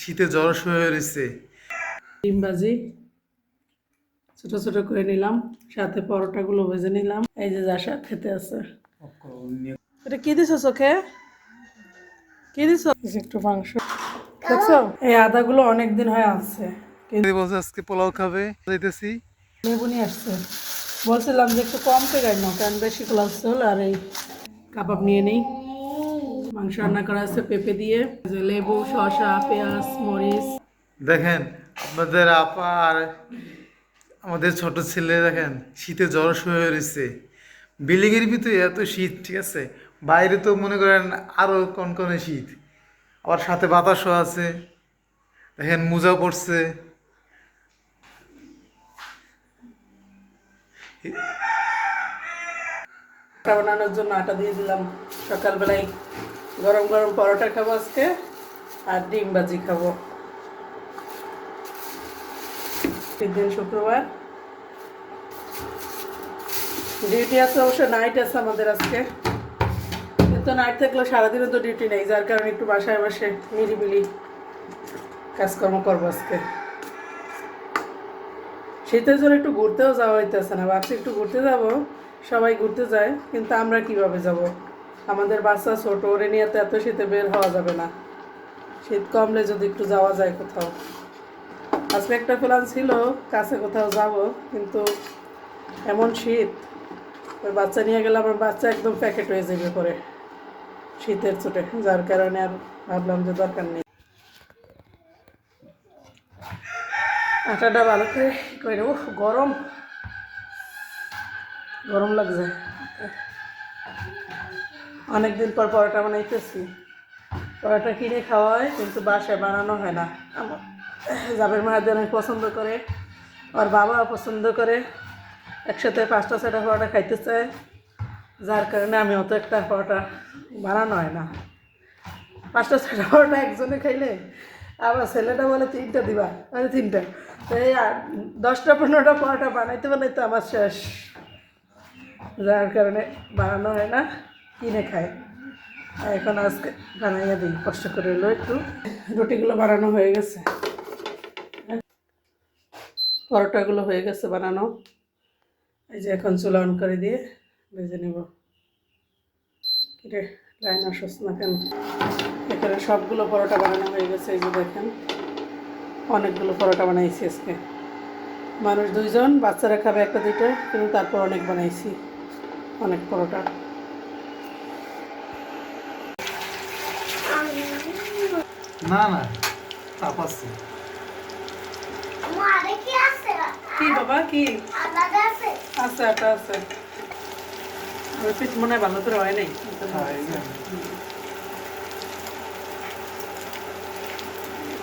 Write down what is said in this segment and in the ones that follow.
শীতে জ্বর হয়ে রয়েছে। ডিম ভাজি ছোট ছোট করে নিলাম সাথে পরোটাগুলো ভেজে নিলাম। এই যে যা শাক খেতে আছে। এটা কি দিছো চোখে? কি দিছো? একটু মাংস। দেখছ? এই আদাগুলো অনেক দিন হয়ে আছে। কিন্তু বলছে আজকে পোলাও খাবে? যাইতেছি। লেবু নিয়ে আসছে। বলছিলাম যে একটু কম করে নাও কারণ বেশি ক্লাস হল আর এই কাবাব নিয়ে নেই। মাংস রান্না করা আছে পেঁপে দিয়ে লেবু শসা পেঁয়াজ মরিচ। দেখেন আপনাদের আপা আর আমাদের ছোট ছেলে দেখেন শীতে জ্বর হয়ে রয়েছে বিল্ডিংয়ের ভিতরে এত শীত ঠিক আছে? বাইরে তো মনে করেন আরও কনকনে শীত। আবার সাথে বাতাসও আছে। দেখেন মোজা পড়ছে বানানোর জন্য আটা দিয়ে দিলাম। সকালবেলায় গরম গরম পরোটা খাব আজকে, আর ডিম ভাজি খাব। দিন শুক্রবার। ডিউটি আছে অবশ্য নাইট আছে আমাদের আজকে। কিন্তু নাইট থাকলে সারাদিনও তো ডিউটি নেই, যার কারণে একটু বাসায় বসে নিরিবিলি কাজকর্ম করব আজকে। শীতের জন্য একটু ঘুরতেও যাওয়া হইতেছে না, ভাবছি একটু ঘুরতে যাব, সবাই ঘুরতে যায়, কিন্তু আমরা কীভাবে যাব? আমাদের বাচ্চা ছোট, ওরে নিয়ে তো এত শীতে বের হওয়া যাবে না। শীত কমলে যদি একটু যাওয়া যায় কোথাও। আজকে একটা প্ল্যান ছিল, কাছে কোথাও যাব, কিন্তু এমন শীত, ওই বাচ্চা নিয়ে গেলে আমার বাচ্চা একদম প্যাকেট হয়ে যাবে পরে। শীতের চোটে যার কারণে আর ভাবলাম যে দরকার নেই। আটাটা ভালো করে গরম। গরম লাগছে। অনেকদিন পর পরোটা বানাইতেছি। পরোটা কিনে খাওয়া হয় কিন্তু বাসায় বানানো হয় না। আমার জাবের মাহাদি অনেক পছন্দ করে, আর বাবাও পছন্দ করে। একসাথে পাঁচটা, ছয়টা পরোটা খাইতে চায়। যার কারণে আমি অত একটা পরোটা বানানো হয় না। পাঁচটা, ছয়টা পরোটা একজনে খাইলে আবার ছেলেটা বলে, তিনটা দিবা? আরে তিনটা। তো এই দশটা, পনেরোটা পরোটা বানাইতে বানাইতে আমার শেষ। যার কারণে বানানো হয় না, কিনে খায়। এখন আজকে বানাইয়া দিই, কষ্ট করে এলো একটু। রুটিগুলো বানানো হয়ে গেছে। পরোটাগুলো হয়ে গেছে বানানো। এই যে এখন চুলা অন করে দিয়ে ভেজে নেব। কিরে, লাইন আসস না কেন? এখানে সবগুলো পরোটা বানানো হয়ে গেছে, এই যে দেখেন। অনেকগুলো পরোটা বানাইছি আজকে। মানুষ দুইজন, বাচ্চারা খাবে একটা দুইটা, কিন্তু তারপর অনেক বানাইছি। অনেক পরোটা। না না তাপ আছে। কি আছে কি বাবা কি? আছে আছে একটা আছে। ওই পিঠ মনে হয় ভালো করে হয় নাই।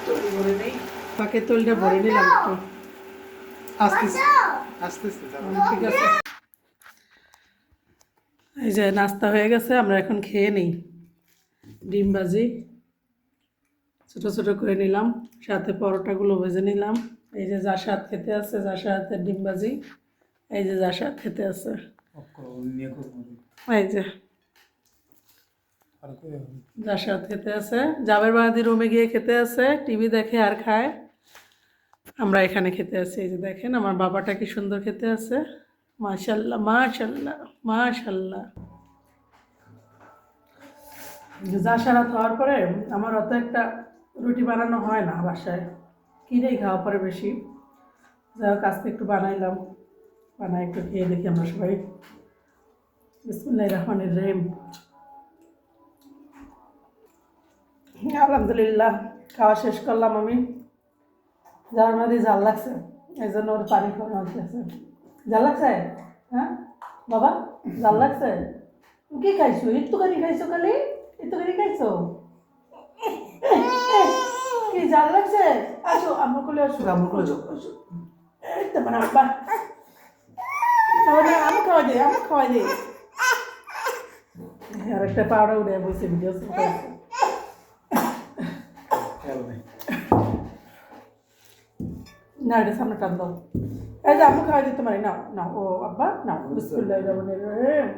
তৈল ভরে নেই? পাকে তৈলটা ভরে নিলাম একটু। আসতেছে আসতেছে ঠিক আছে। এই যে নাস্তা হয়ে গেছে, আমরা এখন খেয়ে নিই। ডিম ভাজি। ছোটো ছোটো করে নিলাম, সাথে পরোটাগুলো ভেজে নিলাম। এই যে যার স্বাদ খেতে আছে যা সাথে ডিম ভাজি, এই যে যা স্বাদ খেতে আছে। এই যে যার সাথে খেতে আছে, জাবের বাহাদি রুমে গিয়ে খেতে আছে, টিভি দেখে আর খায়। আমরা এখানে খেতে আছি, এই যে দেখেন, আমার বাবাটা কি সুন্দর খেতে আছে। মাশাল্লাহ মাশাল্লাহ মাশাল্লাহ। যা সারা খাওয়ার পরে আমার অত একটা রুটি বানানো হয় না বাসায়। কিনেই খাওয়া পরে বেশি। যাই হোক, আজকে একটু বানাইলাম। বানাই একটু খেয়ে দেখি আমরা সবাই। বিসমুল্লাহ রহমানির রহিম। আলহামদুলিল্লাহ, খাওয়া শেষ করলাম আমি। যার মধ্যে জাল লাগছে, এই জন্য ওর পানি খাওয়া হচ্ছে। জাল লাগছে? হ্যাঁ? বাবা জাল লাগছে? কি খাইছো? একটুখানি খাইছো খালি? একটুখানি খাইছো? কি জাল লাগছে? আসো আমার কোলে আসো। আমার কোলে যাও আসো। এই তো মানে আব্বা আমি খাওয়া দিই আমি খাওয়া দিই আর একটা পাউডার উঠে বসে ভিডিও না এটা সামনে টান দাও। এই যে আপু খাওয়া দিতে পারি, নাও নাও, ও আব্বা, নাও রহিম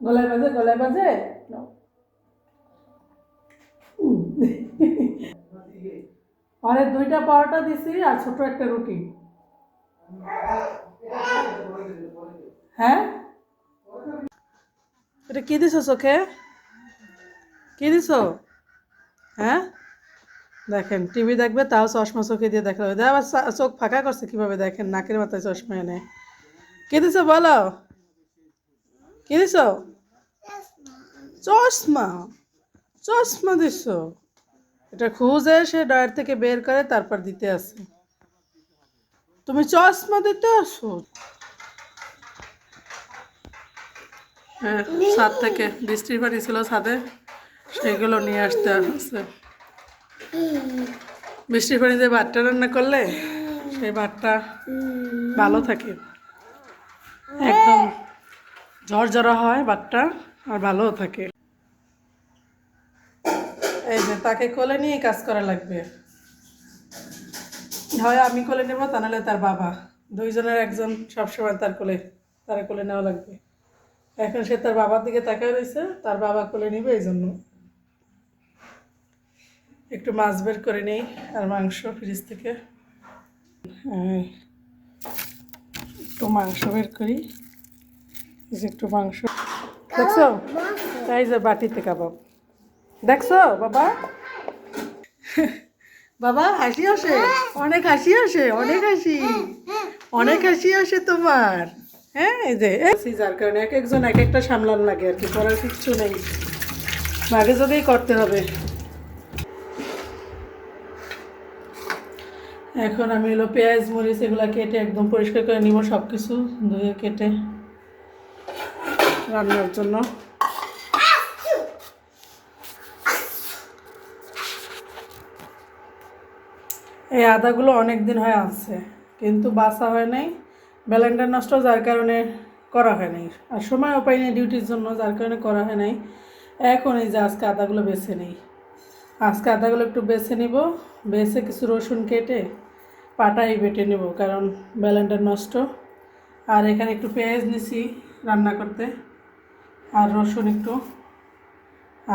গলায় বাজে গলায় বাজে? নাও। আরে দুইটা পরোটা দিছি আর ছোট একটা রুটি। হ্যাঁ? এটা কি দিছো চোখে? কি দিছো? হ্যাঁ? দেখেন টিভি দেখবে, তাও চশমা চোখে দিয়ে দেখা হবে। আবার চোখ ফাঁকা করছে কীভাবে দেখেন, নাকের মাথায় চশমা এনে। কি দিছো বলো? কি দিছো? চশমা। চশমা দিছো? এটা খুঁজে সে ডয়ার থেকে বের করে তারপর দিতে আসে তুমি চশমা দিতে আসো? হ্যাঁ ছাদ থেকে বৃষ্টির পানি ছিল ছাদে, সেগুলো নিয়ে আসতে আসছে বৃষ্টির পানিতে ভাতটা রান্না করলে সেই ভাতটা ভালো থাকে। একদম ঝরঝরা হয় ভাতটা আর ভালোও থাকে। এই যে তাকে কোলে নিয়ে কাজ করা লাগবে। হয় আমি কোলে নেব, তা নাহলে তার বাবা। দুইজনের একজন সবসময় তার কোলে তার কোলে নেওয়া লাগবে। এখন সে তার বাবার দিকে তাকায় রয়েছে, তার বাবা কোলে নিবে এই জন্য একটু মাছ বের করে নেই, আর মাংস ফ্রিজ থেকে। একটু মাংস বের করি। একটু মাংস। দেখছ? তাই যে বাটিতে কাবাব। দেখছ, বাবা? বাবা, হাসি আসে? অনেক হাসি আসে, অনেক হাসি। অনেক হাসি আসে তোমার। হ্যাঁ এই যে যার কারণে এক একজন এক একটা সামলান লাগে আর কি, করার কিচ্ছু নেই। মাঝে যোগেই করতে হবে। এখন আমি হলো পেঁয়াজ, মরিচ এগুলো কেটে একদম পরিষ্কার করে নিব সব কিছু ধুয়ে কেটে রান্নার জন্য। এই আদাগুলো অনেক দিন হয়ে আছে, কিন্তু বাসা হয় নাই, ব্যালেন্ডার নষ্ট যার কারণে করা হয় নাই, আর সময় পাই নাই ডিউটির জন্য, যার কারণে করা হয় নাই। এখন এই যে আজকে আদাগুলো বেছে নেই। আজকে আদাগুলো একটু বেছে নিব, বেছে কিছু রসুন কেটে পাটাই বেটে নেব, কারণ ব্যালেন্ডার নষ্ট। আর এখানে একটু পেঁয়াজ নিছি রান্না করতে, আর রসুন একটু,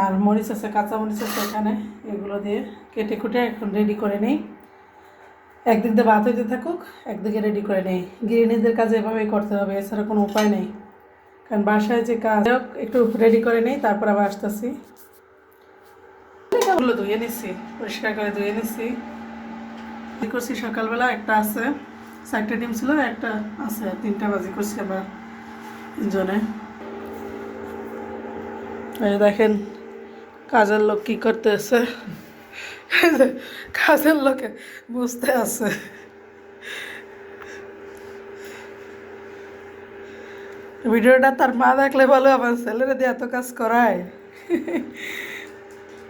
আর মরিচ আছে, কাঁচা মরিচ আছে এখানে, এগুলো দিয়ে কেটে কুটে এখন রেডি করে নেই। একদিক দিয়ে ভাত হইতে থাকুক, একদিকে রেডি করে নেই। গৃহিণীদের কাজ এভাবেই করতে হবে, এছাড়া কোনো উপায় নেই। কারণ বাসায় যে কাজ একটু রেডি করে নেই, তারপর আবার আসতেছি। ওগুলো ধুয়ে নিচ্ছি পরিষ্কার করে ধুয়ে নিচ্ছি কি করছি সকালবেলা, একটা আছে, চারটে ডিম ছিল, একটা আছে, তিনটা বাজি করছি আবার জনে দেখেন, কাজের লোক কি করতেছে? কাজের লোকে বুঝতে আছে। ভিডিওটা তার মা দেখলে বলো আমার ছেলেরা দিয়ে এত কাজ করায়।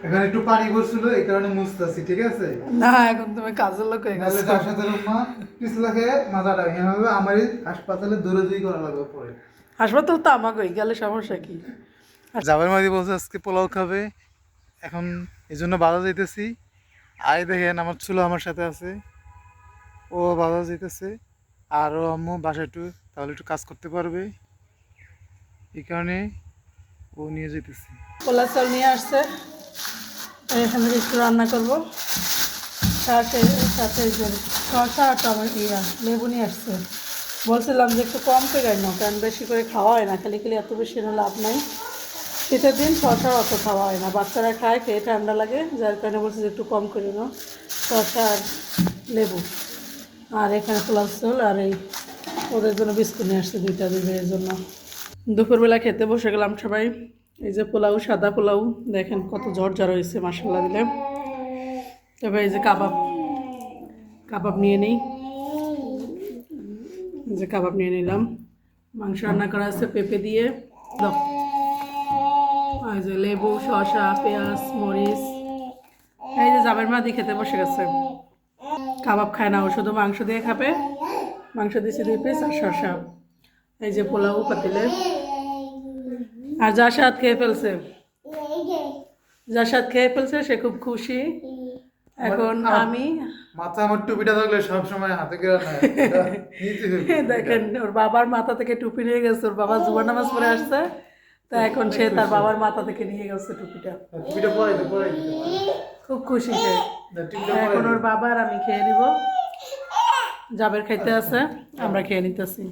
এখানে একটু পানি পড়ছিল এই কারণে মুছতেছি ঠিক আছে? না এখন তুমি কাজের লোক হয়ে গেছো। তার সাথে মা মাথাটা হবে আমারই হাসপাতালে দৌড়াদৌড়ি করা লাগবে পরে। হাসপাতাল তো আমাকে গেলে সমস্যা কি? জাবের মাদি বলছে আজকে পোলাও খাবে। এখন এই জন্য বাজার যাইতেছি। আয় দেখেন আমার চুলো আমার সাথে আছে। ও বাজার যাইতেছে। আর ও আম্মু বাসায় একটু তাহলে একটু কাজ করতে পারবে। এই কারণে ও নিয়ে যেতেছি পোলা চাল নিয়ে আসছে। এখানে একটু রান্না করব। সাথে সাথে শসা আর ইয়া, লেবু নিয়ে আসছে। বলছিলাম যে একটু কম করে নাও, কারণ বেশি করে খাওয়া হয় না, খালি খালি এত বেশি এনে লাভ নাই। শীতের দিন শসা অত খাওয়া হয় না, বাচ্চারা খায়, খেয়ে ঠান্ডা লাগে, যার কারণে বলছে যে একটু কম করে নাও, শসা আর লেবু। আর এখানে পোলাও চাল আর এই ওদের জন্য বিস্কুট নিয়ে আসছে দুইটা দুধের জন্য। দুপুরবেলা খেতে বসে গেলাম সবাই। এই যে পোলাও, সাদা পোলাও, দেখেন কত ঝড় হয়েছে মাসাল্লা দিলে। তবে এই যে কাবাব কাবাব নিয়ে নিই। যে কাবাব নিয়ে নিলাম। মাংস রান্না করা আছে পেঁপে দিয়ে। এই যে লেবু, শসা, পেঁয়াজ, মরিচ। এই যে জাবের মা দিয়ে খেতে বসে গেছে। কাবাব খায় না, ও শুধু মাংস দিয়ে খাবে। মাংস দিয়েছে দুই পিস আর শসা। এই যে পোলাও পাতিলে। আর জাসাদ খেয়ে ফেলছে? জাসাদ খেয়ে ফেলছে? সে খুব খুশি। এখন আমি মাথা আমার টুপিটা থাকলে সবসময় হাতে। দেখেন ওর বাবার মাথা থেকে টুপি নিয়ে গেছে ওর বাবা জুয়া নামাজ পড়ে আসছে। তা এখন সে তার বাবার মাথা থেকে নিয়ে গেছে টুপিটা। টুপিটা পরে পরে খুব খুশি সে। এখন ওর বাবা আর আমি খেয়ে নিব। জাবের খাইতে আছে আমরা খেয়ে নিতেছি।